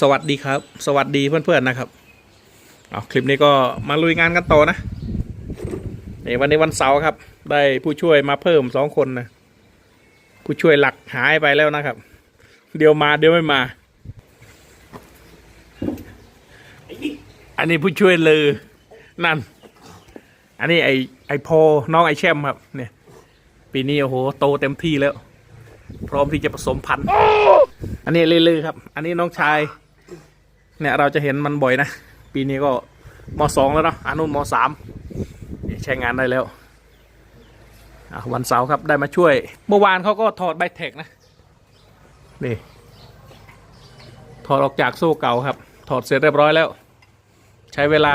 สวัสดีครับ สวัสดีเพื่อนๆนะครับเอาคลิปนี้ก็มาลุยงานกันต่อนะนี่วันนี้วันเสาร์ครับ ได้ผู้ช่วยมาเพิ่มสองคนนะผู้ช่วยหลักหายไปแล้วนะครับ เดี๋ยวมาเดี๋ยวไม่มา อันนี้ผู้ช่วยลือนั่น อันนี้ไอไอพอน้องไอแชมครับเนี่ย ปีนี้โอ้โหโตเต็มที่แล้ว พร้อมที่จะผสมพันธุ์อันนี้ลือๆครับ อันนี้น้องชาย เนี่ยเราจะเห็นมันบ่อยนะ ปีนี้ก็มสองแล้วเนาะอันนู้นมสามใช้งานได้แล้วอะวันเสาร์ครับได้มาช่วย เมื่อวานเขาก็ถอดใบเทคนะนี่ถอดออกจากโซ่เก่าครับ ถอดเสร็จเรียบร้อยแล้ว ใช้เวลา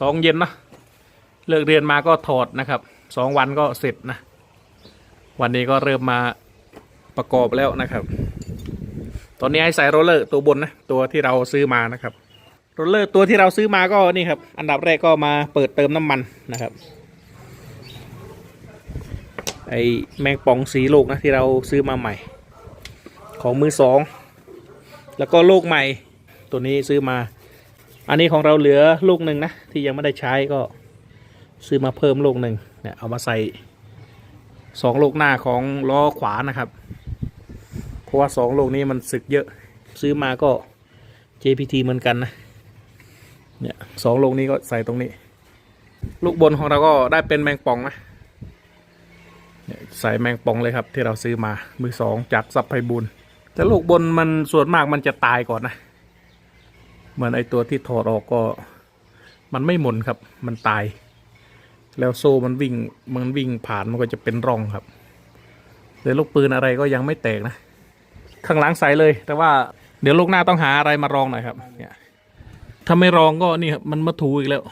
สองเย็นนะเลิกเรียนมาก็ถอดนะครับสองวันก็เสร็จนะ วันนี้ก็เริ่มมาประกอบแล้วนะครับ ตอนนี้ให้ใส่โรลเลอร์ตัวบนนะตัวที่เราซื้อมานะครับโรลเลอร์ตัวที่เราซื้อมาก็นี่ครับ อันดับแรกก็มาเปิดเติมน้ำมันนะครับ ไอแมงป่องสีโลกนะที่เราซื้อมาใหม่ ของมือสองแล้วก็โลกใหม่ตัวนี้ซื้อมา อันนี้ของเราเหลือลูกหนึ่งนะที่ยังไม่ได้ใช้ก็ซื้อมาเพิ่มลูกหนึ่งเนี่ยเอามาใส่สองลูกหน้าของล้อขวานะครับ ราะว่าสองโลกนี้มันสึกเยอะซื้อมาก็ JPT เหมือนกันนะเนี่ยสองโลกนี้ก็ใส่ตรงนี้ ลูกบนของเราก็ได้เป็นแมงป่องนะเนี่ยใส่แมงป่องเลยครับ ที่เราซื้อมา มือสองจากซับไพบูลย์แต่ลูกบนมันส่วนมากมันจะตายก่อนนะเหมือนไอตัวที่ถอดออกก็ มันไม่หมุนครับ มันตาย แล้วโซ่มันวิ่งมันวิ่งผ่านมันก็จะเป็นร่องครับเลยลูกปืนอะไรก็ยังไม่แตกนะ ข้างหลังใสเลย แต่ว่าเดี๋ยวลูกหน้าต้องหาอะไรมารองหน่อยครับเนี่ยถ้าไม่รองก็นี่ครับมันมาถูอีกแล้ว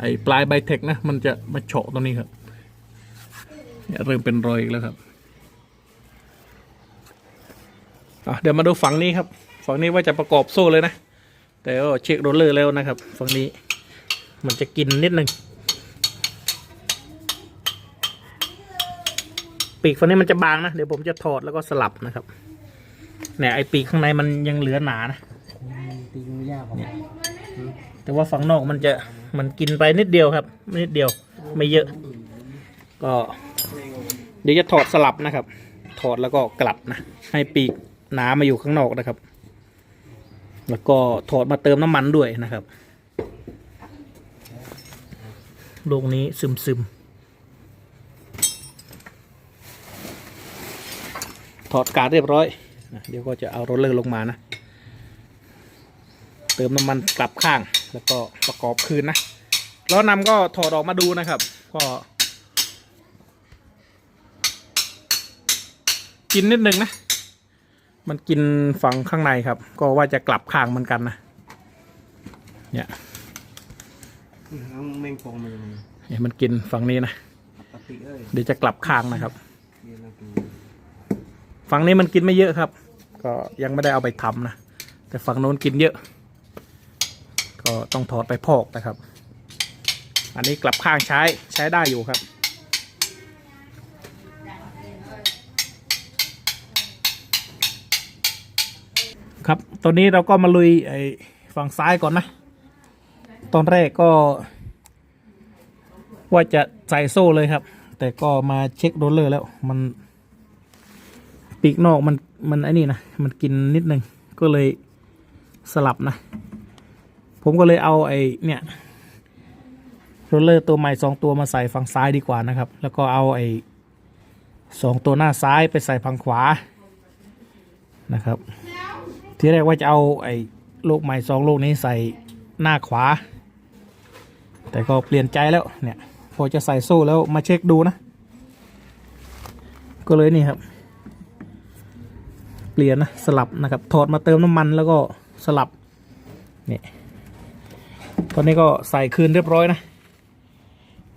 ไอ้ปลายใบเทคนะ มันจะมาเฉาะตรงนี้ครับเนี่ยเริ่มเป็นรอยอีกแล้วครับเดี๋ยวมาดูฝั่งนี้ครับ ฝั่งนี้ว่าจะประกอบโซ่เลยนะ แต่ก็เช็คโรลเลอร์แล้วนะครับ ฝั่งนี้มันจะกินนิดนึงปีกฝั่งนี้มันจะบางนะ เดี๋ยวผมจะถอดแล้วก็สลับนะครับ เนี่ยไอปีกข้างในมันยังเหลือหนานะตีไม่ยากของแต่ว่าฝั่งนอกมันจะมันกินไปนิดเดียวครับ นิดเดียวไม่เยอะ ก็ เดี๋ยวจะถอดสลับนะครับ ถอดแล้วก็กลับนะ ให้ปีกหนามาอยู่ข้างนอกนะครับ แล้วก็ถอดมาเติมน้ำมันด้วยนะครับลูกนี้ซึมซึมๆถอดการดเรียบร้อย นะเดี๋ยวก็จะเอาโรลเลอร์ลงมานะ เติมน้ำมันกลับข้างแล้วก็ประกอบคืนนะล้อนำก็ถอดออกมาดูนะครับ ก็กินนิดนึงนะ มันกินฝั่งข้างในครับ ก็ว่าจะกลับข้างเหมือนกันนะ เนี่ยเอาแมงปองมาเลยเนี่ยมันกินฝั่งนี้นะ เดี๋ยวจะกลับข้างนะครับ ฝั่งนี้มันกินไม่เยอะครับ ก็ยังไม่ได้เอาไปทำนะ แต่ฝั่งโน้นกินเยอะ ก็ต้องถอดไปพอกนะครับ อันนี้กลับข้างใช้ใช้ได้อยู่ครับครับ ตอนนี้เราก็มาลุยไอ้ฝั่งซ้ายก่อนนะ ตอนแรกก็ ว่าจะใส่โซ่เลยครับ แต่ก็มาเช็คโรลเลอร์แล้ว มัน ปีกนอกมัน มันไอ้นี่นะมันกินนิดนึงก็เลยสลับนะ ผมก็เลยเอาไอ้เนี่ยโรลเลอร์ตัวใหม่สองตัวมาใส่ฝั่งซ้ายดีกว่านะครับ แล้วก็เอาไอ้สองตัวหน้าซ้ายไปใส่ฝั่งขวานะครับ ที่แรกว่าจะเอาไอ้ลูกใหม่สองลูกนี้ใส่หน้าขวา แต่ก็เปลี่ยนใจแล้วเนี่ยพอจะใส่โซ่แล้วมาเช็คดูนะ ก็เลยนี่ครับ เปลี่ยนนะสลับนะครับถอดมาเติมน้ำมันแล้วก็สลับนี่ตอนนี้ก็ใส่คืนเรียบร้อยนะ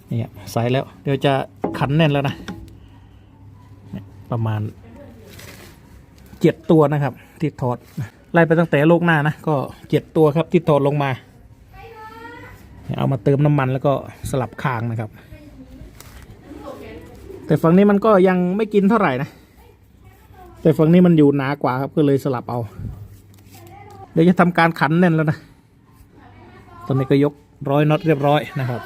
นี่ใส่แล้ว เดี๋ยวจะขันแน่นแล้วนะประมาณเจ็ดตัวนะครับ ที่ถอดไล่ไปตั้งแต่โลกหน้านะก็เจ็ดตัวครับที่ถอดลงมาเนี่ยเอามาเติมน้ำมันแล้วก็สลับคางนะครับ แต่ฝั่งนี้มันก็ยังไม่กินเท่าไหร่นะ แต่ฝั่งนี้มันอยู่หนากว่าครับก็เลยสลับเอา เดี๋ยวจะทำการขันแน่นแล้วนะ ตอนนี้ก็ยกร้อยน็อตเรียบร้อยนะครับ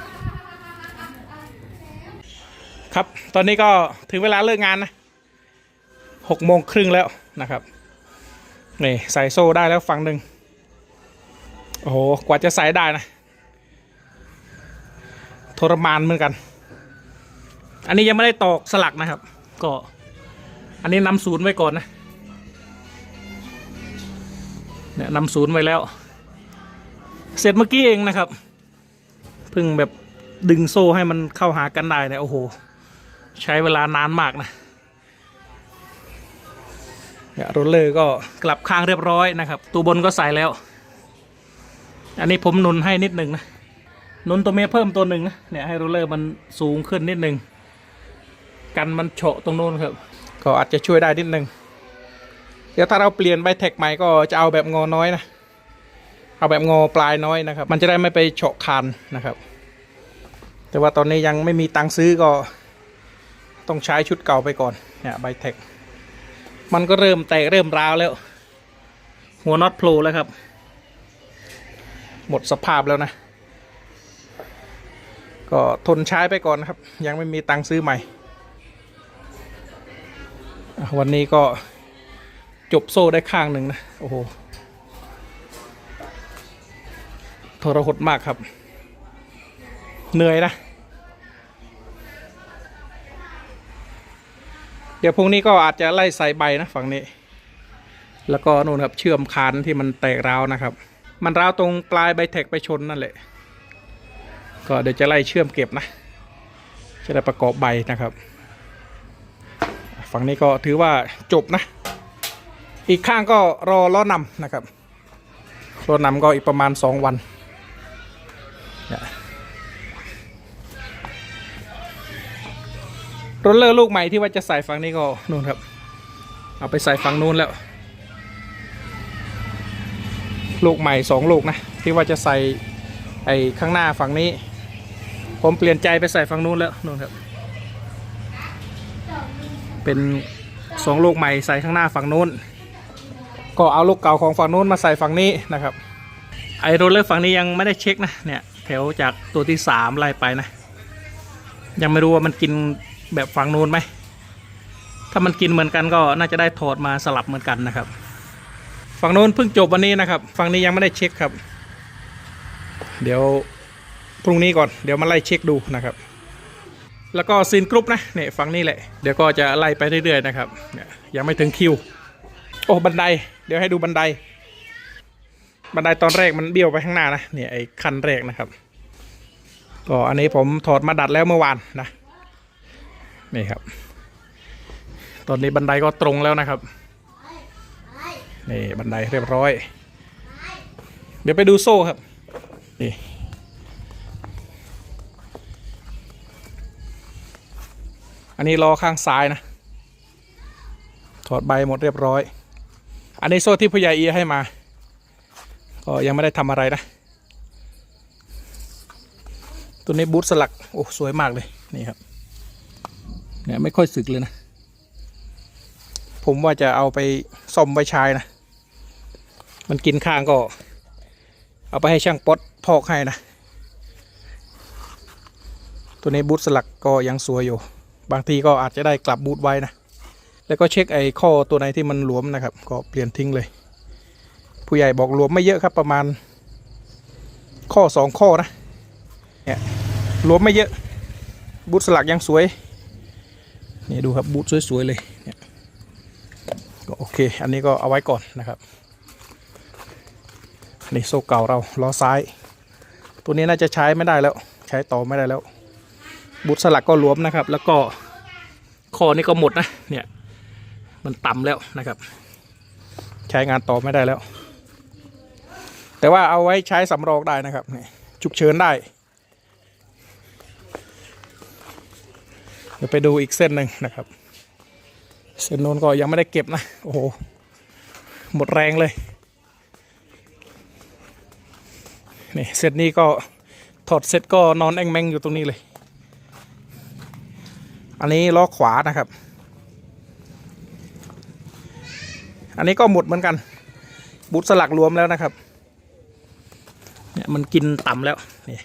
ครับตอนนี้ก็ถึงเวลาเลิกงานนะหกโมงครึ่งแล้วนะครับนี่ใส่โซ่ได้แล้วฝั่งหนึ่งโอ้โหกว่าจะใส่ได้นะทรมานเหมือนกัน อันนี้ยังไม่ได้ตอกสลักนะครับ ก็ อันนี้นำศูนย์ไว้ก่อนนะเนี่ยนำศูนย์ไว้แล้ว เสร็จเมื่อกี้เองนะครับเพิ่งแบบดึงโซ่ให้มันเข้าหากันได้เนี่ยโอ้โห ใช้เวลานานมากนะเนี่ยโรลเลอร์ก็กลับข้างเรียบร้อยนะครับ ตัวบนก็ใส่แล้ว อันนี้ผมนุนให้นิดหนึ่งนะนุนตัวเมียเพิ่มตัวหนึ่งนะเนี่ยให้โรลเลอร์มันสูงขึ้นนิดหนึ่งกันมันโฉาะตรงโน้นครับ ก็อาจจะช่วยได้นิดหนึ่งเดี๋ยวถ้าเราเปลี่ยนใบแท็กใหม่ก็จะเอาแบบงอน้อยนะเอาแบบงอปลายน้อยนะครับ มันจะได้ไม่ไปเฉาะคานนะครับ แต่ว่าตอนนี้ยังไม่มีตังค์ซื้อก็ต้องใช้ชุดเก่าไปก่อนเนี่ยใบแท็กมันก็เริ่มแตกเริ่มร้าวแล้ว หัวน็อตโผล่แล้วครับ หมดสภาพแล้วนะ ก็ทนใช้ไปก่อนนะครับ ยังไม่มีตังค์ซื้อใหม่ วันนี้ก็จบโซ่ได้ข้างหนึ่งนะ โอ้โหทรหดมากครับ เหนื่อยนะ เดี๋ยวพรุ่งนี้ก็อาจจะไล่ใส่ใบนะฝั่งนี้ แล้วก็นู่นครับเชื่อมคานที่มันแตกร้าวนะครับ มันร้าวตรงปลายใบแท็กไปชนนั่นแหละ ก็เดี๋ยวจะไล่เชื่อมเก็บนะ จะได้ประกอบใบนะครับ ฝั่งนี้ก็ถือว่าจบนะ อีกข้างก็รอล้อนำนะครับล้อนำก็อีกประมาณ 2 วันเนี่ยรถเลอร์ลูกใหม่ที่ว่าจะใส่ฝั่งนี้ก็นู่นครับ เอาไปใส่ฝั่งนู้นแล้ว ลูกใหม่สองลูกนะ ที่ว่าจะใส่ไอ้ข้างหน้าฝั่งนี้ ผมเปลี่ยนใจไปใส่ฝั่งนู้นแล้วนู่นครับ เป็นสองลูกใหม่ใส่ข้างหน้าฝั่งนู้น ก็เอาลูกเก่าของฝั่งนู้นมาใส่ฝั่งนี้นะครับ ไอโรลเลอร์ฝั่งนี้ยังไม่ได้เช็คนะเนี่ยแถวจากตัวที่สามไล่ไปนะ ยังไม่รู้ว่ามันกินแบบฝั่งนู้นไหมถ้ามันกินเหมือนกันก็น่าจะได้ถอดมาสลับเหมือนกันนะครับ ฝั่งนู้นเพิ่งจบวันนี้นะครับ ฝั่งนี้ยังไม่ได้เช็คครับ เดี๋ยวพรุ่งนี้ก่อนเดี๋ยวมาไล่เช็คดูนะครับ แล้วก็ซีนกรุ๊ปนะเนี่ยฝั่งนี้แหละ เดี๋ยวก็จะไล่ไปเรื่อยๆนะครับเนี่ยยังไม่ถึงคิว โอ้บันได เดี๋ยวให้ดูบันได บันไดตอนแรกมันเบี้ยวไปข้างหน้านะเนี่ยไอ้ขั้นแรกนะครับก็อันนี้ผมถอดมาดัดแล้วเมื่อวานนะนี่ครับ ตอนนี้บันไดก็ตรงแล้วนะครับนี่บันไดเรียบร้อย เดี๋ยวไปดูโซ่ครับนี่ อันนี้ล้อข้างซ้ายนะ ถอดใบหมดเรียบร้อย อันนี้โซ่ที่ผู้ใหญ่เอียให้มา ก็ยังไม่ได้ทำอะไรนะ ตัวนี้บูทสลัก โอ้สวยมากเลยนี่ครับ เนี่ยไม่ค่อยสึกเลยนะ ผมว่าจะเอาไปซ่อมไปใช้นะ มันกินข้างก็ เอาไปให้ช่างป๊อตพอกให้นะ ตัวนี้บูทสลักก็ยังสวยอยู่ บางทีก็อาจจะได้กลับบูทไว้นะ แล้วก็เช็คไอ้ข้อตัวไหนที่มันหลวมนะครับ ก็เปลี่ยนทิ้งเลย ผู้ใหญ่บอกหลวมไม่เยอะครับประมาณ ข้อสองข้อนะ เนี่ยหลวมไม่เยอะ บูทสลักยังสวย นี่ดูครับบูทสวยๆเลย เนี่ย ก็โอเค อันนี้ก็เอาไว้ก่อนนะครับนี่โซ่เก่าเราล้อซ้าย ตัวนี้น่าจะใช้ไม่ได้แล้ว ใช้ต่อไม่ได้แล้ว บูทสลักก็หลวมนะครับ แล้วก็ข้อนี้ก็หมดนะเนี่ยมันต่ำแล้วนะครับ ใช้งานต่อไม่ได้แล้ว แต่ว่าเอาไว้ใช้สำรองได้นะครับนี่ฉุกเฉินได้ เดี๋ยวไปดูอีกเส้นหนึ่งนะครับ เส้นโน้นก็ยังไม่ได้เก็บนะ โอ้โห หมดแรงเลยนี่เส้นนี้ก็ถอดเสร็จก็นอนแองแมงอยู่ตรงนี้เลย อันนี้ล้อขวานะครับ อันนี้ก็หมดเหมือนกันบูทสลักรวมแล้วนะครับ เนี่ยมันกินต่ำแล้วนี่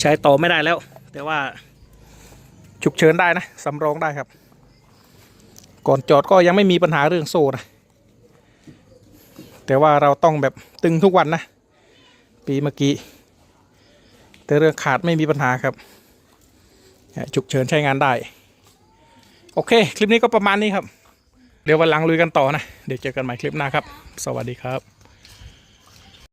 ใช้ต่อไม่ได้แล้ว แต่ว่าฉุกเฉินได้นะสำรองได้ครับ ก่อนจอดก็ยังไม่มีปัญหาเรื่องโซ่นะแต่ว่าเราต้องแบบตึงทุกวันนะ ปีเมื่อกี้ แต่เรื่องขาดไม่มีปัญหาครับ ฉุกเฉินใช้งานได้ โอเค คลิปนี้ก็ประมาณนี้ครับ เดี๋ยววันหลังลุยกันต่อนะ เดี๋ยวเจอกันใหม่คลิปหน้าครับ สวัสดีครับ